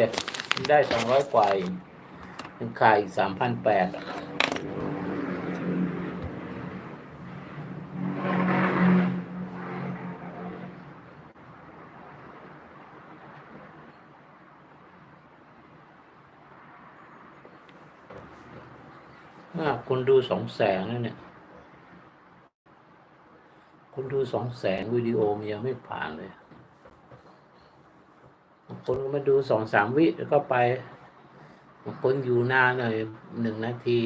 อะได้สองร้อยกว่ายังขายอีกสามพันแปดคนดูสองแสนแล้วเนี่ย คนดูสองแสนวิดีโอมันยังไม่ผ่านเลย คนก็มาดูสองสามวิแล้วก็ไปบางคนอยู่นานหน่อยหนึ่งนาที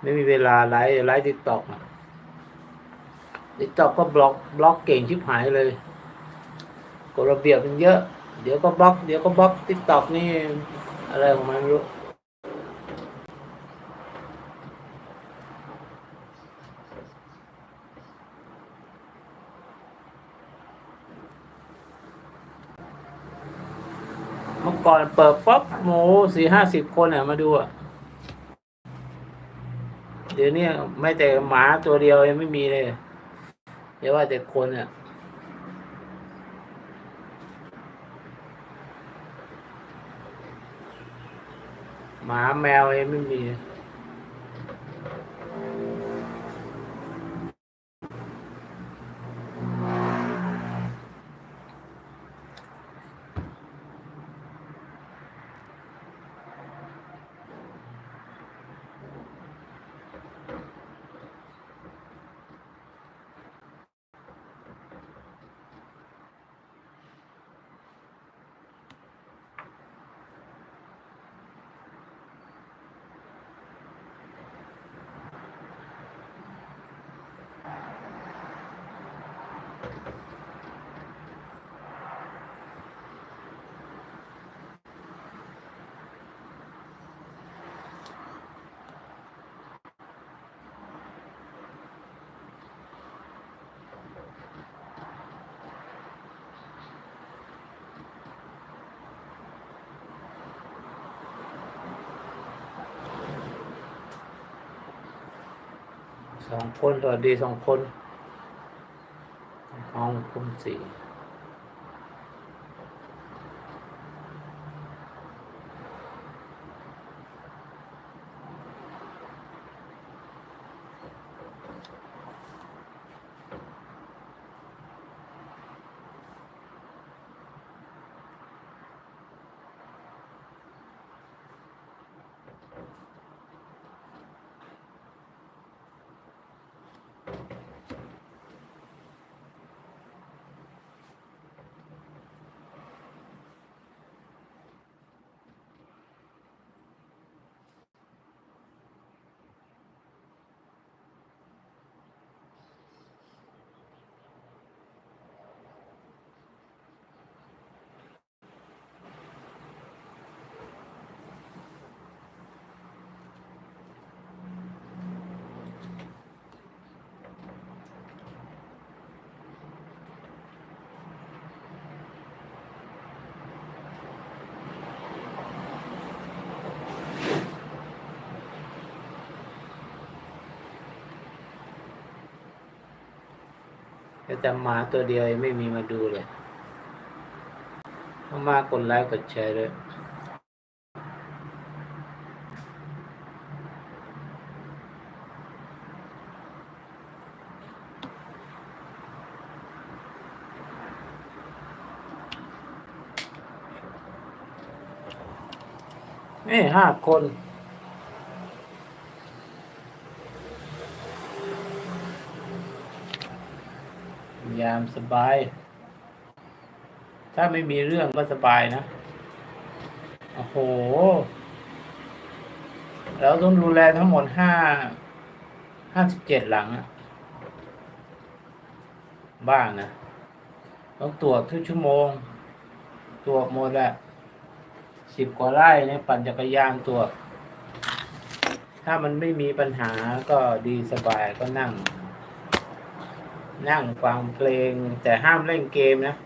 ไม่มีเวลาไลฟ์ไลฟ์ทิกตอกทิกตอกก็บล็อกบล็อกเก่งชิบหายเลย กฎระเบียบมันเยอะ เดี๋ยวก็บล็อก เดี๋ยวก็บล็อกทิกต็อกนี่อะไรของมันรู้เมื่อก่อนเปิดป๊อปโมสี่ห้าสิบคนอะมาดูอะ เดี๋ยวนี้ไม่แต่หมาตัวเดียวยังไม่มีเลย เดี๋ยวว่าแต่คนอะ หมาแมวยังไม่มี ส องคนสวัสดีสองคนห้องพุ่มสี่ แต่หมาตัวเดียวยังไม่มีมาดูเลยมากดไลค์กดแชร์ด้วยนี่ห้าคน ยามสบาย ถ้าไม่มีเรื่องก็สบายนะ โอ้โห เราต้องดูแลทั้งหมดห้า ห้าสิบเจ็ดหลังอะบ้านนะ ต้องตรวจทุกชั่วโมง ตรวจหมดแหละสิบกว่าไร่เนี่ยปั่นจักรยานตรวจถ้ามันไม่มีปัญหาก็ดีสบายก็นั่ง นั่งฟังเพลงแต่ห้ามเล่นเกมนะ